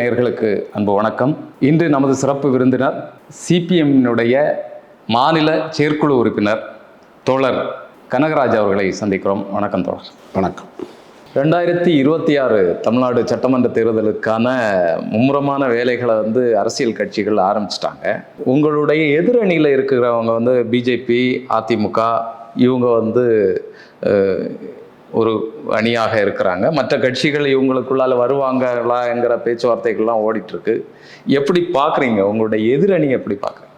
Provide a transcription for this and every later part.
நேயர்களுக்கு அன்பு வணக்கம். இன்று நமது சிறப்பு விருந்தினர் சிபிஎம்னுடைய மாநில செயற்குழு உறுப்பினர் தோழர் கனகராஜ் அவர்களை சந்திக்கிறோம். வணக்கம் தோழர். வணக்கம். ரெண்டாயிரத்தி இருபத்தி ஆறு தமிழ்நாடு சட்டமன்ற தேர்தலுக்கான மும்முரமான வேலைகளை வந்து அரசியல் கட்சிகள் ஆரம்பிச்சிட்டாங்க. உங்களுடைய எதிரணியில் இருக்கிறவங்க வந்து பிஜேபி அதிமுக இவங்க வந்து ஒரு அணியாக இருக்கிறாங்க. மற்ற கட்சிகள் இவங்களுக்குள்ளால வருவாங்களாங்கிற பேச்சுவார்த்தைகள்லாம் ஓடிட்டு இருக்கு எப்படி பார்க்குறீங்க? உங்களுடைய எதிரணி எப்படி பார்க்குறீங்க?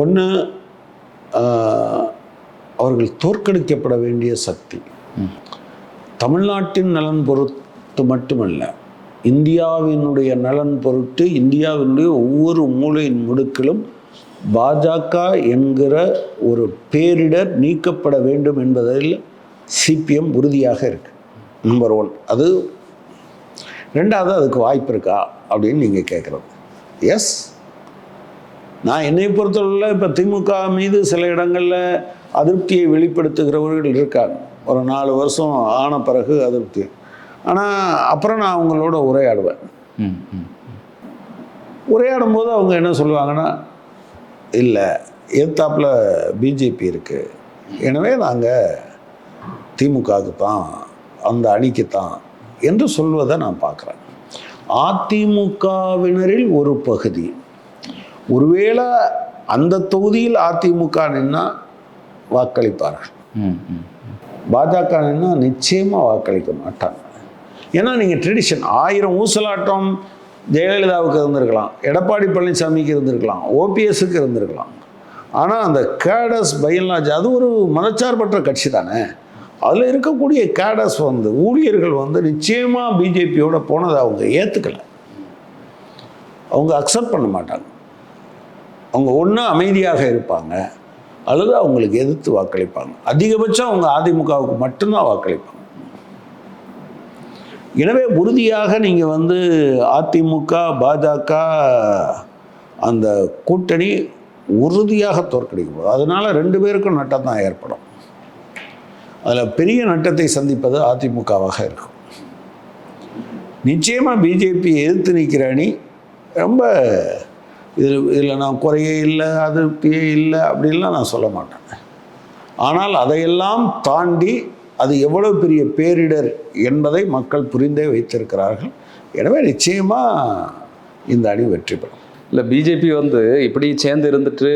ஒன்று அவர்கள் தோற்கடிக்கப்பட வேண்டிய சக்தி. தமிழ்நாட்டின் நலன் பொறுத்து மட்டுமல்ல இந்தியாவினுடைய நலன் பொருட்டு இந்தியாவினுடைய ஒவ்வொரு மூலையின் முடுக்கிலும் பாஜக என்கிற ஒரு பேரிடர் நீக்கப்பட வேண்டும் என்பதில் சிபிஎம் உறுதியாக இருக்கு. நம்பர் ஒன் அது ரெண்டாவது அதுக்கு வாய்ப்பு இருக்கா அப்படின்னு நீங்கள் கேட்குறது எஸ் நான் என்னை பொறுத்தவரையில் இப்போ திமுக மீது சில இடங்களில் அதிருப்தியை வெளிப்படுத்துகிறவர்கள் இருக்காங்க. ஒரு நாலு வருஷம் ஆன பிறகு அதிருப்தி. ஆனால் அப்புறம் நான் அவங்களோட உரையாடுவேன். உரையாடும் போது அவங்க என்ன சொல்லுவாங்கன்னா இல்லை எதிர்த்தாப்புல பிஜேபி இருக்குது எனவே நாங்கள் திமுகவுக்கு தான் அந்த அணிக்கு தான் என்று சொல்வதை நான் பார்க்குறேன். அதிமுகவினரில் ஒரு பகுதி. ஒருவேளை அந்த தொகுதியில் அதிமுக நின்னா வாக்களிப்பார்கள். ம் ம் பாஜக நின்னா நிச்சயமாக வாக்களிக்க மாட்டாங்க. ஏன்னா நீங்கள் ட்ரெடிஷன் ஆயிரம் ஊசலாட்டம் ஜெயலலிதாவுக்கு இருந்திருக்கலாம் எடப்பாடி பழனிசாமிக்கு இருந்திருக்கலாம் ஓபிஎஸ்க்கு இருந்திருக்கலாம். ஆனால் அந்த கேடஸ் பையன்லாஜ் அது ஒரு மதச்சார்பற்ற கட்சி தானே. அதில் இருக்கக்கூடிய கேடர்ஸ் வந்து ஊழியர்கள் வந்து நிச்சயமாக பிஜேபியோட போனதை அவங்க ஏற்றுக்கலை அவங்க அக்செப்ட் பண்ண மாட்டாங்க. அவங்க ஒன்று அமைதியாக இருப்பாங்க. அல்லது அவங்களுக்கு எதிர்த்து வாக்களிப்பாங்க. அதிகபட்சம் அவங்க அதிமுகவுக்கு மட்டும்தான் வாக்களிப்பாங்க. எனவே உறுதியாக நீங்கள் வந்து அதிமுக பாஜக அந்த கூட்டணி உறுதியாக தோற்கடிக்கப்படும். அதனால் ரெண்டு பேருக்கும் நட்டம் தான் ஏற்படும். அதில் பெரிய நட்டத்தை சந்திப்பது அதிமுகவாக இருக்கும். நிச்சயமாக பிஜேபி எதிர்த்து நிற்கிற அணி ரொம்ப இதில் இதில் நான் குறையே இல்லை அதிருப்தியே இல்லை அப்படின்லாம் நான் சொல்ல மாட்டேன். ஆனால் அதையெல்லாம் தாண்டி அது எவ்வளோ பெரிய பேரிடர் என்பதை மக்கள் புரிந்தே வைத்திருக்கிறார்கள். எனவே நிச்சயமாக இந்த அணி வெற்றி பெறும். இல்லை பிஜேபி வந்து இப்படி சேர்ந்து இருந்துட்டு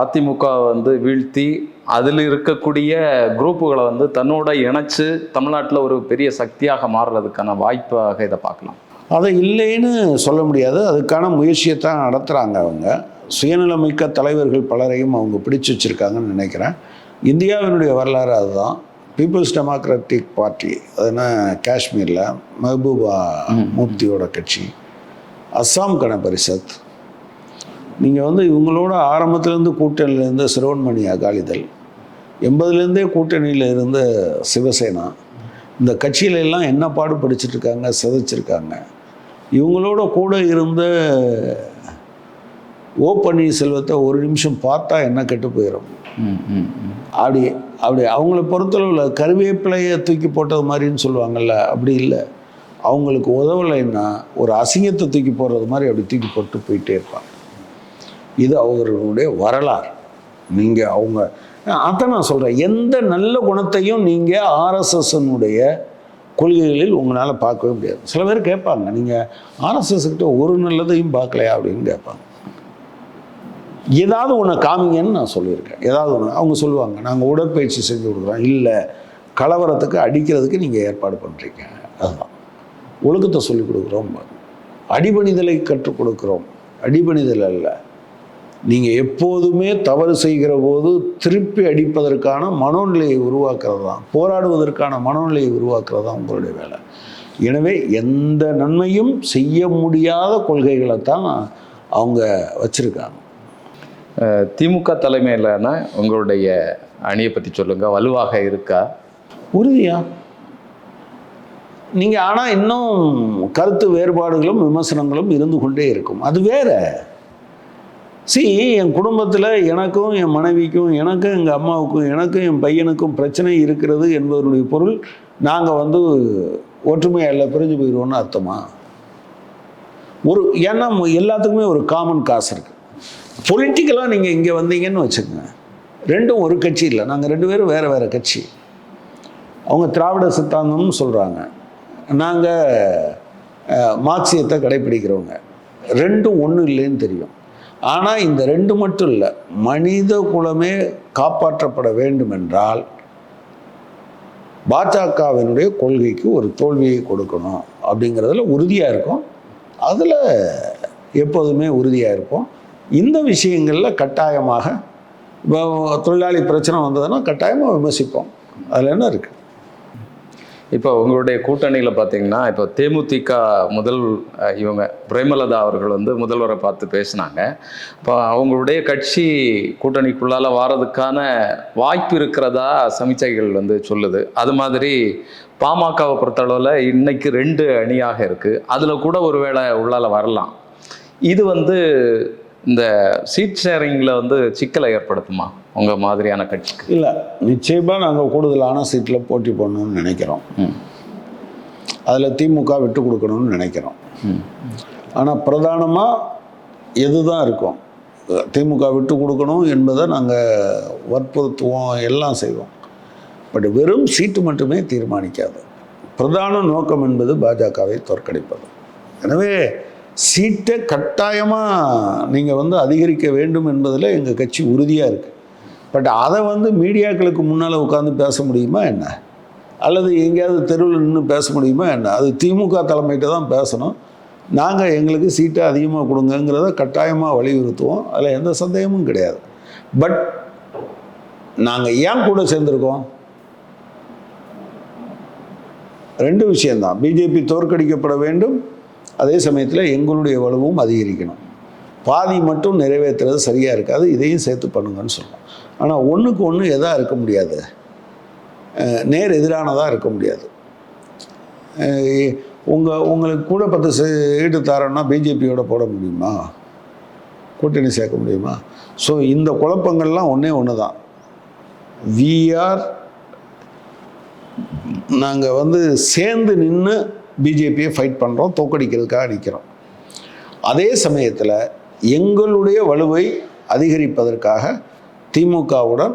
அதிமுக வந்து வீழ்த்தி அதில் இருக்கக்கூடிய குரூப்புகளை வந்து தன்னோட இணைச்சு தமிழ்நாட்டில் ஒரு பெரிய சக்தியாக மாறுறதுக்கான வாய்ப்பாக இதை பார்க்கலாம். அதை இல்லைன்னு சொல்ல முடியாது. அதுக்கான முயற்சியை தான் நடத்துகிறாங்க அவங்க. சுயநலமிக்க தலைவர்கள் பலரையும் அவங்க பிடிச்சு வச்சுருக்காங்கன்னு நினைக்கிறேன். இந்தியாவினுடைய வரலாறு அதுதான். பீப்புள்ஸ் டெமோக்ராட்டிக் பார்ட்டி அதுனா காஷ்மீரில் மெஹபூபா முப்தியோட கட்சி அஸ்ஸாம் கண பரிஷத் நீங்கள் வந்து இவங்களோட ஆரம்பத்துலேருந்து கூட்டணியில் இருந்த சிரோன்மணி அகாலிதள் எண்பதுலேருந்தே கூட்டணியில் இருந்த சிவசேனா இந்த கட்சியில எல்லாம் என்ன பாடு படிச்சுட்டு இருக்காங்க சிதைச்சிருக்காங்க. இவங்களோட கூட இருந்த ஓ பன்னீர்செல்வத்தை ஒரு நிமிஷம் பார்த்தா என்ன கெட்டு போயிடும் அப்படி அப்படி அவங்கள பொறுத்தளவில் கருவேப்பிலையை தூக்கி போட்டது மாதிரின்னு சொல்லுவாங்கல்ல அப்படி இல்லை. அவங்களுக்கு உதவலைன்னா ஒரு அசிங்கத்தை தூக்கி போடுறது மாதிரி அப்படி தூக்கி போட்டு போயிட்டே இருப்பாங்க. இது அவர்களுடைய வரலாறு. நீங்கள் அவங்க அதை நான் சொல்கிறேன் எந்த நல்ல குணத்தையும் நீங்கள் ஆர்எஸ்எஸ்னுடைய கொள்கைகளில் உங்களால் பார்க்கவே முடியாது. சில பேர் கேட்பாங்க நீங்கள் ஆர்எஸ்எஸ்கிட்ட ஒரு நல்லதையும் பார்க்கலையா அப்படின்னு கேட்பாங்க. ஏதாவது ஒன்று காமிங்கன்னு நான் சொல்லியிருக்கேன். ஏதாவது ஒன்று அவங்க சொல்லுவாங்க நாங்கள் உடற்பயிற்சி செஞ்சு கொடுக்குறோம். இல்லை கலவரத்துக்கு அடிக்கிறதுக்கு நீங்கள் ஏற்பாடு பண்ணுறீங்க அதுதான். ஒழுக்கத்தை சொல்லிக் கொடுக்குறோம். அடிபணிதலை கற்றுக் கொடுக்குறோம். அடிபணிதல் அல்ல. நீங்கள் எப்போதுமே தவறு செய்கிற போது திருப்பி அடிப்பதற்கான மனோநிலையை உருவாக்குறது தான் போராடுவதற்கான மனோநிலையை உருவாக்குறது தான் உங்களுடைய வேலை. எனவே எந்த நன்மையும் செய்ய முடியாத கொள்கைகளை தான் அவங்க வச்சுருக்காங்க. திமுக தலைமையிலான உங்களுடைய அணியை பற்றி சொல்லுங்க. வலுவாக இருக்கா? உறுதியா. நீங்கள் ஆனால் இன்னும் கருத்து வேறுபாடுகளும் விமர்சனங்களும் இருந்து கொண்டே இருக்கும். அது வேற. சி என் குடும்பத்தில் எனக்கும் என் மனைவிக்கும் எனக்கும் எங்கள் அம்மாவுக்கும் எனக்கும் என் பையனுக்கும் பிரச்சனை இருக்கிறது என்பதனுடைய பொருள் நாங்கள் வந்து ஒற்றுமையாக இல்லை பிரிஞ்சு போயிடுவோம்னு அர்த்தமா? ஒரு ஏன்னா எல்லாத்துக்குமே ஒரு காமன் காசு இருக்குது பொலிட்டிக்கலாக நீங்கள் இங்கே வந்தீங்கன்னு வச்சுக்கோங்க. ரெண்டும் ஒரு கட்சி இல்லை. நாங்கள் ரெண்டு பேரும் வேறு வேறு கட்சி. அவங்க திராவிட சித்தாந்தம்னு சொல்கிறாங்க நாங்கள் மார்க்சியத்தை கடைப்பிடிக்கிறவங்க. ரெண்டும் ஒன்றும் இல்லைன்னு தெரியும். ஆனால் இந்த ரெண்டு மட்டும் இல்லை. மனித குலமே காப்பாற்றப்பட வேண்டும் என்றால் பாஜகவினுடைய கொள்கைக்கு ஒரு தோல்வியை கொடுக்கணும் அப்படிங்கிறதுல உறுதியாக இருக்கும். அதில் எப்போதுமே உறுதியாக இருப்போம். இந்த விஷயங்களில் கட்டாயமாக இப்போ தொழிலாளி பிரச்சனை வந்ததுன்னா கட்டாயமாக விமர்சிப்போம். அதில் என்ன இருக்குது இப்போ உங்களுடைய கூட்டணியில் பார்த்தீங்கன்னா இப்போ தேமுதிக முதல் இவங்க பிரேமலதா அவர்கள் வந்து முதல்வரை பார்த்து பேசினாங்க. இப்போ அவங்களுடைய கட்சி கூட்டணிக்குள்ளால வாரதுக்கான வாய்ப்பு இருக்கிறதா சமிச்சைகள் வந்து சொல்லுது. அது மாதிரி பாமகவை பொறுத்தளவில் இன்னைக்கு ரெண்டு அணியாக இருக்குது அதில் கூட ஒருவேளை உள்ளால வரலாம். இது வந்து இந்த சீட் ஷேரிங்கில் வந்து சிக்கலை ஏற்படுத்துமா? உங்கள் மாதிரியான கட்சிக்கு? இல்லை நிச்சயமாக நாங்கள் கூடுதலான சீட்டில் போட்டி போடணும்னு நினைக்கிறோம். அதில் திமுக விட்டு கொடுக்கணும்னு நினைக்கிறோம். ஆனால் பிரதானமாக எது தான் இருக்கும்? திமுக விட்டு கொடுக்கணும் என்பதை நாங்கள் வற்புறுத்துவோம் எல்லாம் செய்வோம். பட் வெறும் சீட்டு மட்டுமே தீர்மானிக்காது. பிரதான நோக்கம் என்பது பாஜகவை தோற்கடிப்பது. எனவே சீட்டை கட்டாயமாக நீங்கள் வந்து அதிகரிக்க வேண்டும் என்பதில் எங்கள் கட்சி உறுதியாக இருக்குது பட் அதை வந்து மீடியாக்களுக்கு முன்னால் உட்காந்து பேச முடியுமா என்ன? அல்லது எங்கேயாவது தெருவில் நின்று பேச முடியுமா என்ன? அது திமுக தலைமையிட்ட தான் பேசணும். நாங்கள் எங்களுக்கு சீட்டை அதிகமாக கொடுங்கங்கிறத கட்டாயமாக வலியுறுத்துவோம். அதில் எந்த சந்தேகமும் கிடையாது. பட் நாங்கள் ஏன் கூட சேர்ந்துருக்கோம்? ரெண்டு விஷயந்தான் பிஜேபி தோற்கடிக்கப்பட வேண்டும். அதே சமயத்தில் எங்களுடைய வலுவும் அதிகரிக்கணும். பாதி மட்டும் நிறைவேற்றுறது சரியாக இருக்காது. இதையும் சேர்த்து பண்ணுங்கன்னு சொல்லுவோம் ஆனால் ஒன்றுக்கு ஒன்று எதாக இருக்க முடியாது. நேர் எதிரானதாக இருக்க முடியாது. உங்கள் உங்களுக்கு கூட பத்து சீட்டு தரோன்னா பிஜேபியோட போட முடியுமா? கூட்டணி சேர்க்க முடியுமா? ஸோ இந்த குழப்பங்கள்லாம் ஒன்றே ஒன்று தான் விஆர் நாங்கள் வந்து சேர்ந்து நின்று பிஜேபியை ஃபைட் பண்ணுறோம் தோக்கடிக்கிறதுக்காக நிற்கிறோம் அதே சமயத்தில் எங்களுடைய வலுவை அதிகரிப்பதற்காக திமுகவுடன்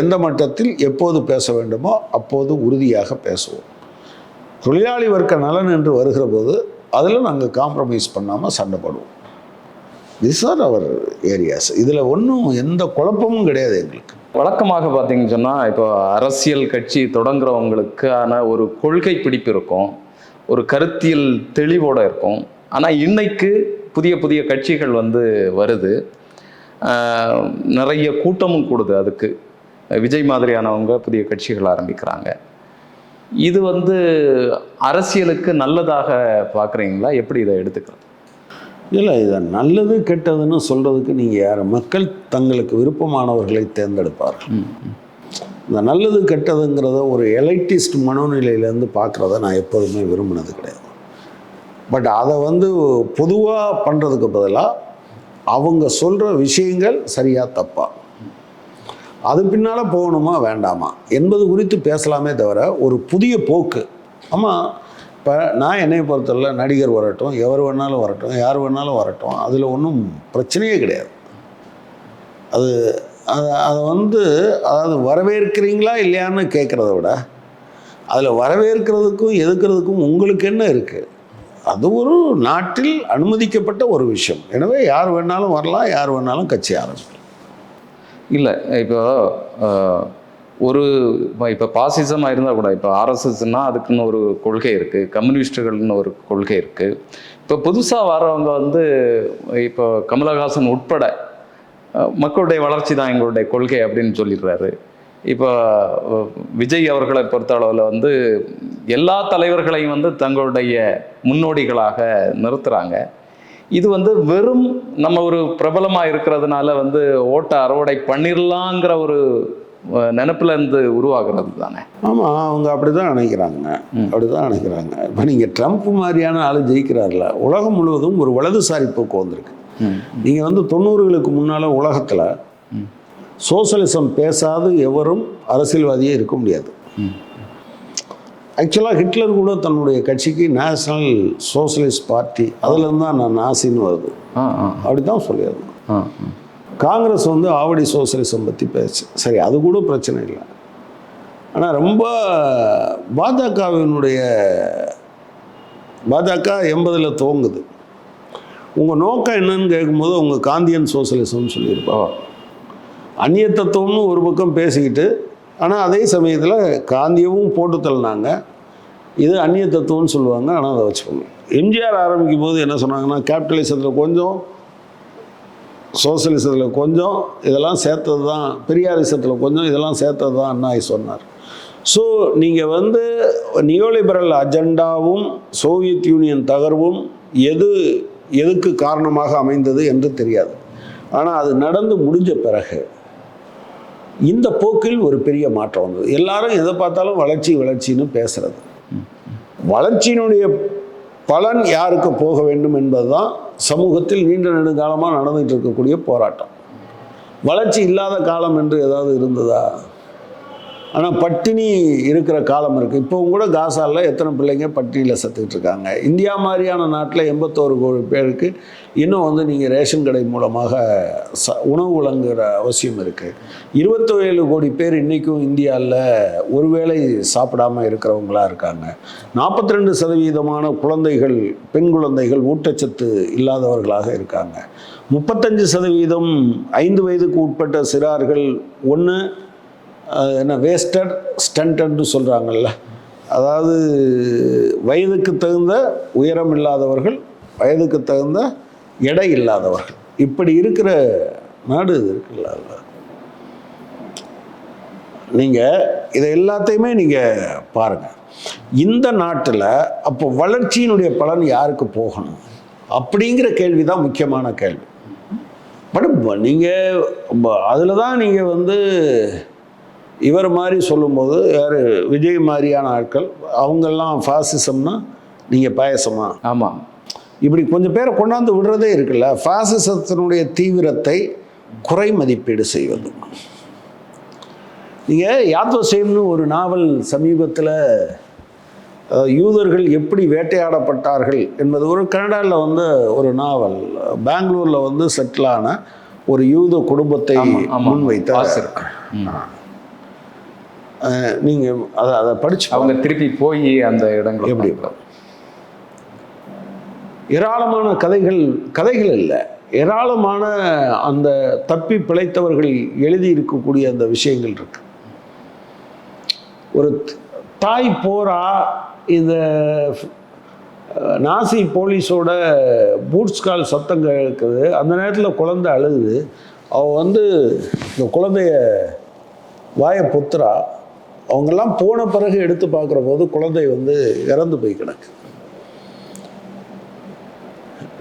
எந்த மட்டத்தில் எப்போது பேச வேண்டுமோ அப்போது உறுதியாக பேசுவோம். தொழிலாளி வர்க்க நலன் என்று வருகிற போது அதில் நாங்கள் காம்ப்ரமைஸ் பண்ணாமல் சண்டை போடுவோம். திஸ் ஆர் அவர் ஏரியாஸ் இதில் ஒன்றும் எந்த குழப்பமும் கிடையாது எங்களுக்கு. வழக்கமாக பார்த்தீங்கன்னு சொன்னால் இப்போ அரசியல் கட்சி தொடங்குறவங்களுக்கான ஒரு கொள்கை பிடிப்பு இருக்கும். ஒரு கருத்தியல் தெளிவோடு இருக்கும். ஆனால் இன்னைக்கு புதிய புதிய கட்சிகள் வந்து வருது. நிறைய கூட்டமும் கூடுது அதுக்கு. விஜய் மாதிரியானவங்க புதிய கட்சிகள் ஆரம்பிக்கிறாங்க. இது வந்து அரசியலுக்கு நல்லதாக பார்க்குறீங்களா? எப்படி இதை எடுத்துக்கிறது? இல்லை இதை நல்லது கெட்டதுன்னு சொல்கிறதுக்கு நீங்கள் யார்? மக்கள் தங்களுக்கு விருப்பமானவர்களை தேர்ந்தெடுப்பார்கள். இந்த நல்லது கெட்டதுங்கிறத ஒரு எலைட்டிஸ்ட் மனோநிலையிலேருந்து பார்க்குறத நான் எப்போதுமே விரும்பினது கிடையாது. பட் அதை வந்து பொதுவாக பண்ணுறதுக்கு பதிலாக அவங்க சொல்கிற விஷயங்கள் சரியா தப்பா. அது பின்னால் போகணுமா வேண்டாமா? என்பது குறித்து பேசலாமே தவிர ஒரு புதிய போக்கு. ஆமாம் இப்போ நான் என்னை பொறுத்தவரை நடிகர் வரட்டும் எவர் வேணாலும் வரட்டும் யார் வேணாலும் வரட்டும் அதில் ஒன்றும் பிரச்சனையே கிடையாது. அது அதை அதை வந்து அதாவது வரவேற்கிறீங்களா இல்லையான்னு கேட்குறத விட அதில் வரவேற்கிறதுக்கும் எதுக்கிறதுக்கும் உங்களுக்கு என்ன இருக்குது அது ஒரு நாட்டில் அனுமதிக்கப்பட்ட ஒரு விஷயம். எனவே யார் வேணாலும் வரலாம் யார் வேணாலும் கட்சி ஆரம்பிக்கலாம். இல்லை இப்போ ஒரு இப்போ பாசிசமாக இருந்தால் கூட இப்போ ஆர்எஸ்எஸ்னால் அதுக்குன்னு ஒரு கொள்கை இருக்குது கம்யூனிஸ்டுகள்னு ஒரு கொள்கை இருக்குது இப்போ புதுசாக வரவங்க வந்து இப்போ கமலஹாசன் உட்பட மக்களுடைய வளர்ச்சி தான் எங்களுடைய கொள்கை அப்படின்னு சொல்லிடுறாரு. இப்போ விஜய் அவர்களை பொறுத்த அளவில் வந்து எல்லா தலைவர்களையும் வந்து தங்களுடைய முன்னோடிகளாக நிறுத்துகிறாங்க இது வந்து வெறும் நம்ம ஒரு பிரபலமாக இருக்கிறதுனால வந்து ஓட்டை அறுவடை பண்ணிடலாங்கிற ஒரு நினைப்புல இருந்து உருவாகிறது தானே? ஆமாம் அவங்க அப்படி தான் நினைக்கிறாங்க. அப்படி தான் நினைக்கிறாங்க. இப்போ நீங்கள் ட்ரம்ப் மாதிரியான ஆள் ஜெயிக்கிறார்ல உலகம் முழுவதும் ஒரு வலதுசாரி போக்கு வந்திருக்கு. நீங்கள் வந்து தொண்ணூறுகளுக்கு முன்னால் உலகத்தில் சோசலிசம் பேசாது எவரும் அரசியல்வாதியே இருக்க முடியாது. ஆக்சுவலாக ஹிட்லர் கூட தன்னுடைய கட்சிக்கு நேஷனல் சோஷலிஸ்ட் பார்ட்டி அதுலேருந்து தான் நான் நாசின்னு வருது. அப்படி தான் சொல்லியிருந்தேன். காங்கிரஸ் வந்து ஆவடி சோஷலிசம் பற்றி பேசு சரி அது கூட பிரச்சனை இல்லை. ஆனால் ரொம்ப பாஜகவினுடைய பாஜக எண்பதில் துவங்குது. உங்கள் நோக்கம் என்னன்னு கேட்கும்போது உங்கள் காந்தியன் சோஷலிசம்னு சொல்லியிருப்பா ஓ அந்நிய தத்துவம்னு ஒரு பக்கம் பேசிக்கிட்டு ஆனால் அதே சமயத்தில் காந்தியவும் போட்டு தள்ளினாங்க. இது அந்நிய தத்துவம்னு சொல்லுவாங்க ஆனால் அதை வச்சுக்கோங்க. எம்ஜிஆர் ஆரம்பிக்கும் போது என்ன சொன்னாங்கன்னா கேபிட்டலிசத்தில் கொஞ்சம் சோசியலிசத்தில் கொஞ்சம் இதெல்லாம் சேர்த்தது தான் பெரியாரிசத்தில் கொஞ்சம் இதெல்லாம் சேர்த்தது தான் அண்ணாய் சொன்னார். ஸோ நீங்கள் வந்து நியோலிபரல் அஜெண்டாவும் சோவியத் யூனியன் தகர்வும் எது எதுக்கு காரணமாக அமைந்தது என்று தெரியாது. ஆனால் அது நடந்து முடிஞ்ச பிறகு இந்த போக்கில் ஒரு பெரிய மாற்றம் வந்தது. எல்லாரும் எதை பார்த்தாலும் வளர்ச்சி வளர்ச்சின்னு பேசுறது. வளர்ச்சியினுடைய பலன் யாருக்கு போக வேண்டும் என்பதுதான் சமூகத்தில் நீண்ட நெடுங்காலமாக நடந்துகிட்டு இருக்கக்கூடிய போராட்டம். வளர்ச்சி இல்லாத காலம் என்று ஏதாவது இருந்ததா? ஆனால் பட்டினி இருக்கிற காலம் இருக்குது இப்போவும் கூட காசாவில் எத்தனை பிள்ளைங்க பட்டினியில் செத்துக்கிட்டு இருக்காங்க. இந்தியா மாதிரியான நாட்டில் எண்பத்தோரு கோடி பேருக்கு இன்னும் வந்து நீங்கள் ரேஷன் கடை மூலமாக ச உணவு வழங்குகிற அவசியம் இருக்குது இருபத்தேழு கோடி பேர் இன்றைக்கும் இந்தியாவில் ஒருவேளை சாப்பிடாம இருக்கிறவங்களா இருக்காங்க. நாற்பத்தி ரெண்டு சதவீதமான குழந்தைகள் பெண் குழந்தைகள் ஊட்டச்சத்து இல்லாதவர்களாக இருக்காங்க. முப்பத்தஞ்சு சதவீதம் ஐந்து வயதுக்கு உட்பட்ட சிறார்கள். ஒன்று என்ன வேஸ்டட் ஸ்டண்டட்னு சொல்கிறாங்கல்ல அதாவது வயதுக்கு தகுந்த உயரம் இல்லாதவர்கள் வயதுக்கு தகுந்த எடை இல்லாதவர்கள். இப்படி இருக்கிற நாடு இது இருக்குல்ல நீங்கள் இதை எல்லாத்தையுமே நீங்கள் பாருங்கள் இந்த நாட்டில் அப்போ வளர்ச்சியினுடைய பலன் யாருக்கு போகணும்? அப்படிங்கிற கேள்வி தான் முக்கியமான கேள்வி. பட் நீங்கள் அதில் தான் நீங்கள் வந்து இவர் மாதிரி சொல்லும்போது யார் விஜய் மாதிரியான ஆட்கள் அவங்கெல்லாம் ஃபாசிசம்னா நீங்கள் பாயசமா? ஆமாம் இப்படி கொஞ்சம் பேரை கொண்டாந்து விடுறதே இருக்குல்ல ஃபாசிசத்தினுடைய தீவிரத்தை குறை மதிப்பீடு செய்வது. நீங்கள் யாத்வசேம்னு ஒரு நாவல் சமீபத்தில் யூதர்கள் எப்படி வேட்டையாடப்பட்டார்கள் என்பது ஒரு கனடாவில் வந்து ஒரு நாவல் பெங்களூரில் வந்து செட்டிலான ஒரு யூத குடும்பத்தை ஆமாம் முன்வைத்த வாசிருக்கேன் ம். நீங்கள் அதை அதை படிச்சு அவங்க திருப்பி போய் அந்த இடங்கள் எப்படி? ஏராளமான கதைகள் கதைகள் இல்லை. ஏராளமான அந்த தப்பி பிழைத்தவர்கள் எழுதி இருக்கக்கூடிய அந்த விஷயங்கள் இருக்கு. ஒரு தாய் போரா இந்த நாசி போலீஸோட பூட்ஸ் கால் சத்தம் கேட்குது அந்த நேரத்தில் குழந்தை அழுகுது. அவள் வந்து இந்த குழந்தைய வாயை பொத்துறா. அவங்கெல்லாம் போன பிறகு எடுத்து பார்க்குற போது குழந்தை வந்து இறந்து போய் கிடக்கு.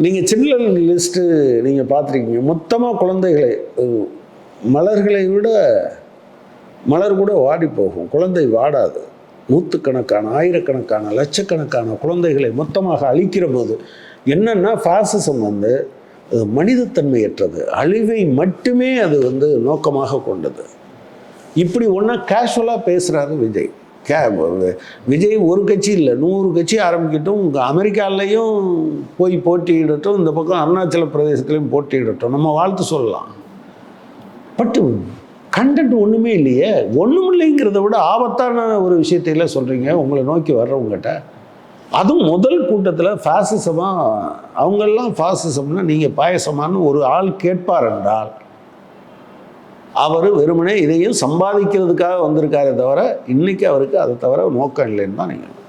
நீங்கள் சில்ட்ரன் லிஸ்ட்டு நீங்கள் பார்த்துருக்கீங்க. மொத்தமாக குழந்தைகளை மலர்களை விட மலர் கூட வாடி போகும். குழந்தை வாடாது. நூற்றுக்கணக்கான ஆயிரக்கணக்கான லட்சக்கணக்கான குழந்தைகளை மொத்தமாக அழிக்கிற போது என்னென்னா ஃபாசிசம் வந்து மனிதத்தன்மையற்றது. அழிவை மட்டுமே அது வந்து நோக்கமாக கொண்டது. இப்படி ஒன்றா கேஷுவலாக பேசுகிறாரு விஜய். கே விஜய் ஒரு கட்சி இல்லை நூறு கட்சி ஆரம்பிக்கட்டும் உங்க அமெரிக்காலையும் போய் போட்டியிடட்டும் இந்த பக்கம் அருணாச்சல பிரதேசத்துலையும் போட்டியிடட்டும் நம்ம வாழ்த்து சொல்லலாம். பட் கண்டென்ட் ஒன்றுமே இல்லையே. ஒன்றும் இல்லைங்கிறத விட ஆபத்தான ஒரு விஷயத்தையெல்லாம் சொல்கிறீங்க உங்களை நோக்கி வர்றவங்ககிட்ட. அதுவும் முதல் கூட்டத்தில் ஃபாசிசமாக அவங்கெல்லாம் ஃபாசிசம்னா நீங்கள் பாயசமான்னு ஒரு ஆள் கேட்பார் என்றால் அவர் வெறுமனே இதையும் சம்பாதிக்கிறதுக்காக வந்திருக்காரே தவிர இன்னைக்கு அவருக்கு அதை தவிர நோக்கம் இல்லைன்னு தான் நீங்கள்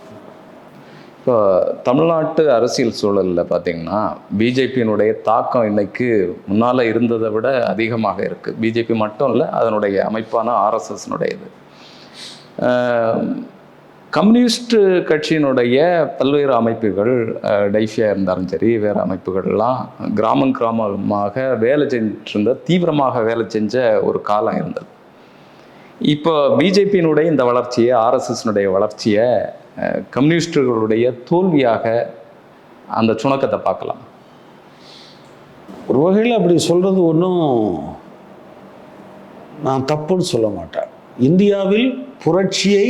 இப்போ தமிழ்நாட்டு அரசியல் சூழலில் பார்த்தீங்கன்னா பிஜேபியினுடைய தாக்கம் இன்னைக்கு முன்னால் இருந்ததை விட அதிகமாக இருக்குது பிஜேபி மட்டும் இல்லை அதனுடைய அமைப்பான ஆர்எஸ்எஸ்னுடையது கம்யூனிஸ்ட் கட்சியினுடைய பல்வேறு அமைப்புகள் டைஃபியாக டைஃபியா இருந்தாலும் சரி வேறு அமைப்புகள்லாம் கிராமம் கிராமமாக வேலை செஞ்சிருந்த தீவிரமாக வேலை செஞ்ச ஒரு காலம் இருந்தது. இப்போ பிஜேபியினுடைய இந்த வளர்ச்சியை ஆர்எஸ்எஸ்னுடைய வளர்ச்சியை கம்யூனிஸ்டுகளுடைய தோல்வியாக அந்த சுணக்கத்தை பார்க்கலாம். ஒரு வகையில் அப்படி சொல்கிறது ஒன்றும் நான் தப்புன்னு சொல்ல மாட்டேன். இந்தியாவில் புரட்சியை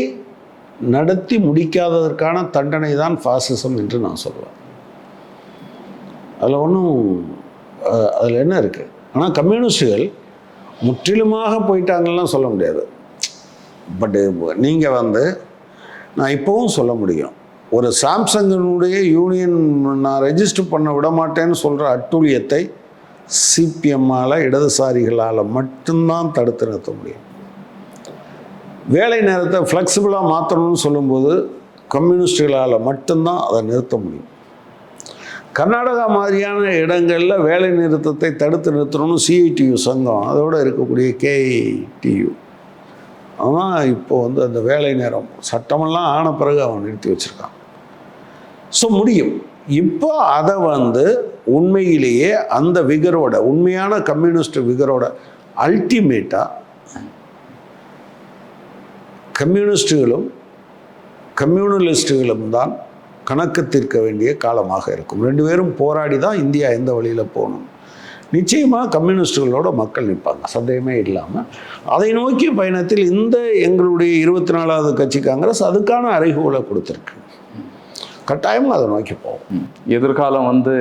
நடத்தி முடிக்காததற்கான தண்டனை தான் ஃபாசிசம் என்று நான் சொல்லுவேன். அதில் ஒன்றும் அதில் என்ன இருக்குது ஆனால் கம்யூனிஸ்டுகள் முற்றிலுமாக போயிட்டாங்கலாம் சொல்ல முடியாது. பட்டு நீங்கள் வந்து நான் இப்போவும் சொல்ல முடியும். ஒரு சாம்சங்கினுடைய யூனியன் நான் ரெஜிஸ்டர் பண்ண விட மாட்டேன்னு சொல்கிற அட்டூழியத்தை சிபிஎம்மால் இடதுசாரிகளால் மட்டும்தான் தடுத்து நிறுத்த முடியும். வேலை நேரத்தை ஃப்ளெக்சிபிளாக மாற்றணும்னு சொல்லும்போது கம்யூனிஸ்டுகளால் மட்டும்தான் அதை நிறுத்த முடியும். கர்நாடகா மாதிரியான இடங்களில் வேலை நிறுத்தத்தை தடுத்து நிறுத்தணும்னு சிஐடியு சங்கம் அதோடு இருக்கக்கூடிய கேஐடியு அவன் இப்போ வந்து அந்த வேலை நேரம் சட்டமெல்லாம் ஆன பிறகு அவன் நிறுத்தி வச்சுருக்கான். ஸோ முடியும். இப்போ அதை வந்து உண்மையிலேயே அந்த விகரோட உண்மையான கம்யூனிஸ்ட் விகரோட அல்டிமேட்டாக கம்யூனிஸ்டுகளும் கம்யூனலிஸ்டுகளும் தான் கணக்கு தீர்க்க வேண்டிய காலமாக இருக்கும். ரெண்டு பேரும் போராடி தான் இந்தியா எந்த வழியில் போகணும்? நிச்சயமாக கம்யூனிஸ்டுகளோட மக்கள் நிற்பாங்க சந்தேகமே இல்லாமல் அதை நோக்கிய பயணத்தில் இந்த எங்களுடைய இருபத்தி நாலாவது கட்சி காங்கிரஸ் அதுக்கான அறைகூலை கொடுத்துருக்கு. கட்டாயமாக அதை நோக்கி போவோம் ம். எதிர்காலம் வந்து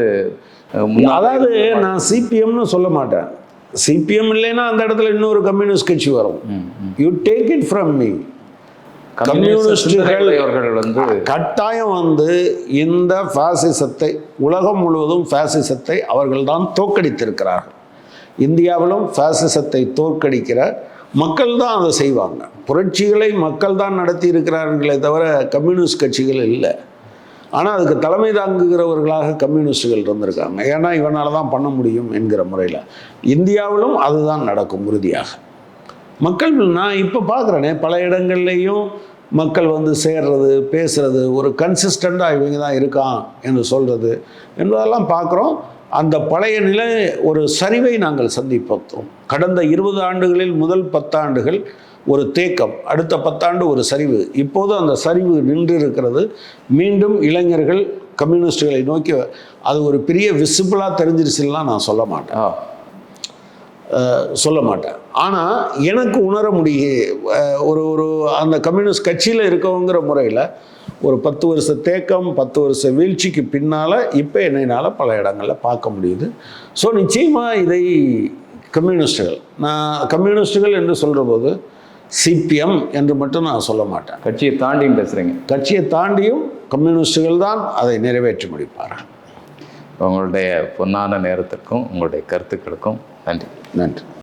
அதாவது நான் சிபிஎம்னு சொல்ல மாட்டேன். சிபிஎம் இல்லைன்னா அந்த இடத்துல இன்னொரு கம்யூனிஸ்ட் கட்சி வரும். You take it from me கம்யூனிஸ்டுகள் வந்து கட்டாயம் வந்து இந்த பாசிசத்தை உலகம் முழுவதும் பாசிசத்தை அவர்கள்தான் தோற்கடித்திருக்கிறார்கள். இந்தியாவிலும் பாசிசத்தை தோற்கடிக்கிற மக்கள் தான் அதை செய்வாங்க. புரட்சிகளை மக்கள் தான் நடத்தி இருக்கிறார்களே தவிர கம்யூனிஸ்ட் கட்சிகள் இல்லை. ஆனால் அதுக்கு தலைமை தாங்குகிறவர்களாக கம்யூனிஸ்டுகள் இருந்திருக்காங்க. ஏன்னா இவனால தான் பண்ண முடியும் என்கிற முறையில். இந்தியாவிலும் அதுதான் நடக்கும் உறுதியாக. மக்கள் நான் இப்போ பார்க்குறேனே பல இடங்கள்லையும் மக்கள் வந்து சேர்றது பேசுறது ஒரு கன்சிஸ்டண்ட்டாக இவங்க தான் இருக்கான் என்று சொல்கிறது என்பதெல்லாம் பார்க்குறோம் அந்த பழைய நிலை ஒரு சரிவை நாங்கள் சந்திப்போம். கடந்த இருபது ஆண்டுகளில் முதல் பத்தாண்டுகள் ஒரு தேக்கம் அடுத்த பத்தாண்டு ஒரு சரிவு. இப்போது அந்த சரிவு நின்று இருக்கிறது மீண்டும் இளைஞர்கள் கம்யூனிஸ்டுகளை நோக்கி அது ஒரு பெரிய விசிபிளாக தெரிஞ்சிருச்சுலாம் நான் சொல்ல மாட்டேன். சொல்ல மாட்டேன். ஆனால் எனக்கு உணர முடிய அஹ் ஒரு ஒரு அந்த கம்யூனிஸ்ட் கட்சியில் இருக்கவங்கிற முறையில் ஒரு பத்து வருஷ தேக்கம் பத்து வருஷ வீழ்ச்சிக்கு பின்னால் இப்போ என்னைனால பல இடங்களில் பார்க்க முடியுது. ஸோ நிச்சயமாக இதை கம்யூனிஸ்டுகள் நான் கம்யூனிஸ்டுகள் என்று சொல்கிற போது சிபிஎம் என்று மட்டும் நான் சொல்ல மாட்டேன். கட்சியை தாண்டியும் பேசுறீங்க. கட்சியை தாண்டியும் கம்யூனிஸ்டுகள் தான் அதை நிறைவேற்றி முடிப்பார்கள். உங்களுடைய பொன்னான நேரத்திற்கும் உங்களுடைய கருத்துக்களுக்கும் நன்றி. நன்றி.